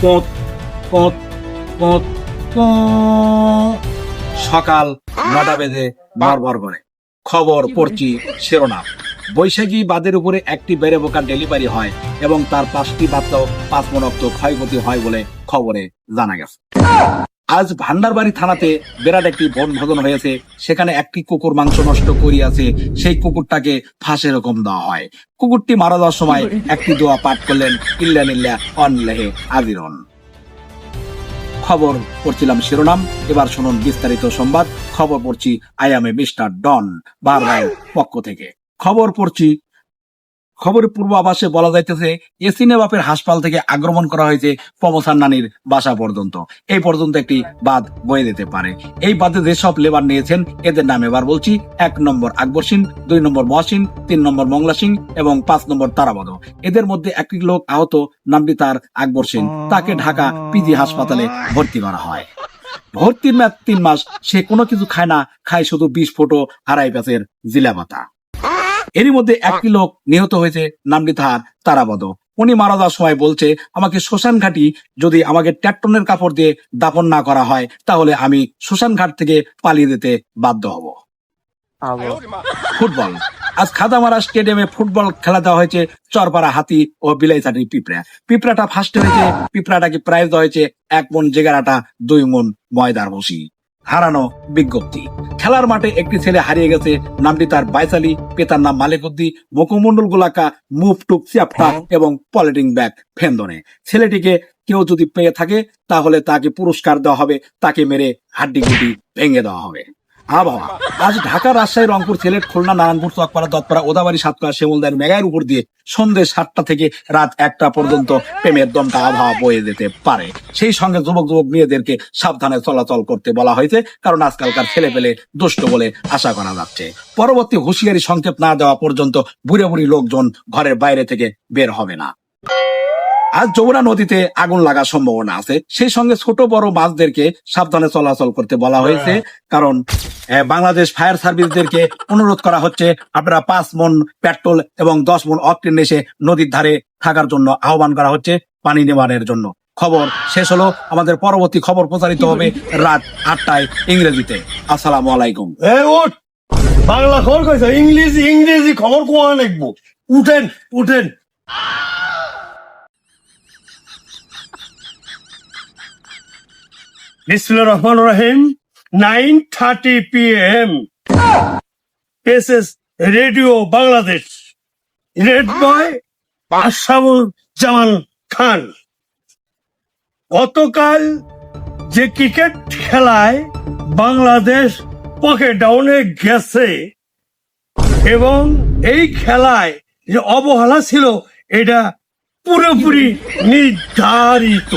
পোঁত পোঁত পোঁ। সকাল নটা বেজে বারবার করে খবর পড়ছি শিরোনাম। বৈশাখী বাদের উপরে একটি বেড়ে বোকার ডেলিভারি হয় এবং তার পাঁচটি বাচ্চাও পাঁচ মন রক্ত ক্ষয়ক্ষতি হয় বলে খবরে জানা গেছে। আজ ভান্ডারবাড়ি থানাতে বিরাট একটি বন ভোজন হয়েছে। সেখানে একটি কুকুর মাংস নষ্ট করিয়াছে। সেই কুকুরটাকে ফাঁসের রকম দেওয়া হয়। কুকুরটি মারা যাওয়ার সময় একটি দোয়া পাঠ করলেন, ইল্লা নিল্লা অনলেহে আজিরন। খবর পড়ছিলাম শিরোনাম। এবার শুনুন বিস্তারিত সংবাদ। খবর পড়ছি আয়ামে মিস্টার ডন বারবার পক্ষ থেকে। খবর পড়ছি খবরের পূর্বাভাসে বলা যাইতেছে এসিনে বাপের হাসপাতাল থেকে আক্রমণ করা হয়েছে প্রমোসান নানির বাসা পর্যন্ত। এই পর্যন্ত একটি বাদ বয়ে দিতে পারে। এই বাদে যেসব লেবার নিয়েছেন, এদের নাম এবার বলছি, এক নম্বর আকবর সিং, দুই নম্বর মহসিন তিন নম্বর মংলা সিং এবং পাঁচ নম্বর তারাবাদ এদের মধ্যে একটি লোক আহত, নামটি তার আকবর সিং। তাকে ঢাকা পিজি হাসপাতালে ভর্তি করা হয়। ভর্তির মেয়াদ তিন মাস, সে কোনো কিছু খায় না, খায় শুধু বিশ ফুটো আড়াই প্যাসের জিলাপাতা। এরই মধ্যে একটি লোক নিহত হয়েছে নামটি তার? তারাবদ উনি মারা যাওয়ার সময় বলছে আমাকে শ্মশান ঘাটি যদি আমাকে ট্যাটনের কাপড় দিয়ে দাপন না করা হয় তাহলে আমি শ্মশান ঘাট থেকে পালিয়ে যেতে বাধ্য হব। ফুটবল। আজ খাদামারা স্টেডিয়ামে ফুটবল খেলা দেওয়া হয়েছে চরপাড়া হাতি ও বিলাইচাটি পিঁপড়া। পিঁপড়াটা ফার্স্ট হয়েছে পিঁপড়াটাকে প্রাইজ দেওয়া হয়েছে এক মন জেগারাটা দুই মন ময়দার বসি। হারানো বিজ্ঞপ্তি। খেলার মাঠে একটি ছেলে হারিয়ে গেছে, নামটি তার বাইসালি পেতার নাম মালিকুদ্দি মুখমন্ডল গোলাকা, মুভ টুক চ্যাপটা এবং পলিটিং ব্যাগ ফেন্দনে। ছেলেটিকে কেউ যদি পেয়ে থাকে, তাহলে তাকে পুরস্কার দেওয়া হবে, তাকে মেরে হাড্ডি গুটি ভেঙে দেওয়া হবে। আবহাওয়া আজ ঢাকা রাজশাহী, রংপুর, সিলেট, খুলনা, নারায়ণপুর, চকপাড়া, দত্তপাড়া, ওদাবাড়ি সাতপাড়া শিমুলদার মেঘায়ের উপর দিয়ে সন্ধ্যে সাতটা থেকে রাত একটা পর্যন্ত প্রেমের দমটা আবহাওয়া বয়ে যেতে পারে। সেই সঙ্গে যুবক যুবক মেয়েদেরকে সাবধানে চলাচল করতে বলা হয়েছে, কারণ আজকালকার ছেলে পেলে দুষ্ট বলে আশা করা যাচ্ছে। পরবর্তী হুঁশিয়ারি সংক্ষেপ না দেওয়া পর্যন্ত বুড়ে বুড়ি লোকজন ঘরের বাইরে থেকে বের হবে না। আজ যমুনা নদীতে আগুন লাগার সম্ভাবনা আছে। সেই সঙ্গে ছোট বড় মাছদেরকে সাবধানে চলাচল করতে বলা হয়েছে। কারণ আহ, বাংলাদেশ ফায়ার সার্ভিসদেরকে অনুরোধ করা হচ্ছে আপনারা পাঁচ মন পেট্রোল এবং দশ মন অক্টেন এসে নদীর ধারে থাকার জন্য আহ্বান করা হচ্ছে পানি নেওয়ানের জন্য। খবর শেষ হলো। আমাদের পরবর্তী খবর প্রচারিত হবে রাত আটটায় ইংরেজিতে। আসসালামু আলাইকুম। বাংলা খবর কইছে ইংলিশ ইংরেজি খবর কোয়া লিখব উঠেন উঠেন। বিসমিল্লাহির রহমানির রহিম nine thirty P M S S radio Bangladesh red বয় আশাবুল জামান খান গতকাল যে ক্রিকেট খেলায় বাংলাদেশ পকে ডাউনে গেছে, এবং এই খেলায় যে অবহেলা ছিল, এটা পুরোপুরি নির্ধারিত।